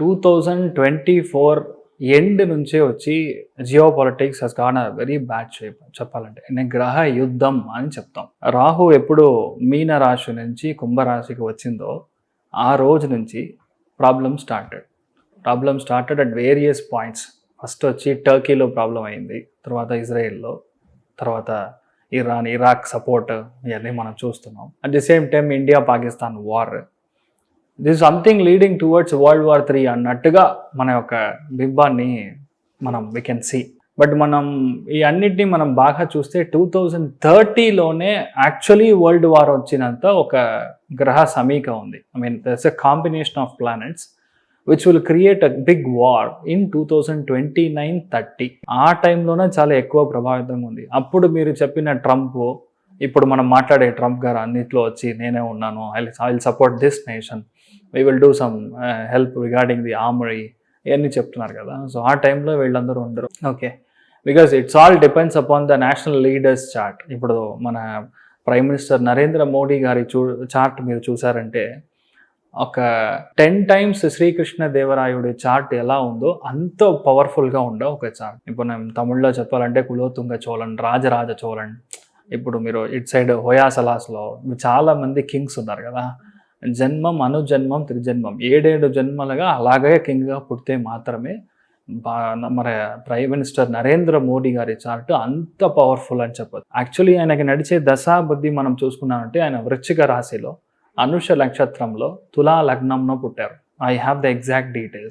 Two thousand twenty four end నుంచే వచ్చి geopolitics has gone a very bad shape చెప్పాలంటే. నేను గ్రహ యుద్ధం అని చెప్తాం. రాహు ఎప్పుడు మీన రాశి నుంచి కుంభరాశికి వచ్చిందో ఆ రోజు నుంచి problem started problem started at various points first వచ్చి టర్కీలో ప్రాబ్లం అయింది తర్వాత ఇజ్రాయెల్లో తర్వాత ఇరాన్ ఇరాక్ సపోర్ట్ ఇవన్నీ మనం చూస్తున్నాం. At the same time India Pakistan war this something leading towards world war three అన్నట్టుగా మన యొక్క బింబాన్ని మనం వీ కెన్ సీ బట్ మనం ఈ అన్నిటిని మనం బాగా చూస్తే టూ థౌజండ్ థర్టీలోనే యాక్చువల్లీ వరల్డ్ వార్ వచ్చినంత ఒక గ్రహ సమీక ఉంది. I mean that's a combination of planets which will create a big war in two thousand twenty nine thirty ఆ టైంలోనే చాలా ఎక్కువ ప్రభావితంగా ఉంది. అప్పుడు మీరు చెప్పిన ట్రంప్ ఇప్పుడు మనం మాట్లాడే ట్రంప్ గారు అన్నిట్లో వచ్చి నేనే ఉన్నాను I I will support this nation we will do some help regarding the ఆమరీ ఇవన్నీ చెప్తున్నారు కదా. సో ఆ టైంలో వీళ్ళందరూ ఉండరు. Okay. Because it's all depends upon the national leaders chart. ఇప్పుడు మన ప్రైమ్ మినిస్టర్ నరేంద్ర మోడీ గారి చూ చార్ట్ మీరు చూసారంటే ఒక టెన్ టైమ్స్ శ్రీకృష్ణ దేవరాయుడి చార్ట్ ఎలా ఉందో అంత పవర్ఫుల్గా ఉండే ఒక చార్ట్. ఇప్పుడు నేను తమిళ్ళో చెప్పాలంటే కులోతుంగ చోళన్ రాజరాజ చోళన్ ఇప్పుడు మీరు ఇట్ సైడ్ హోయాసలాస్లో చాలా కింగ్స్ ఉన్నారు కదా. జన్మం అనుజన్మం త్రిజన్మం. ఏడేడు జన్మలుగా అలాగే కింగ్గా పుడితే మాత్రమే మన ప్రైమ్ మినిస్టర్ నరేంద్ర మోడీ గారి చార్ట్ అంత పవర్ఫుల్ అని చెప్పదు యాక్చువల్లీ ఆయనకి నడిచే దశా బుద్ధి మనం చూసుకున్నామంటే ఆయన వృశ్చిక రాశిలో అనుష నక్షత్రంలో తులా లగ్నంలో పుట్టారు. I have the exact details.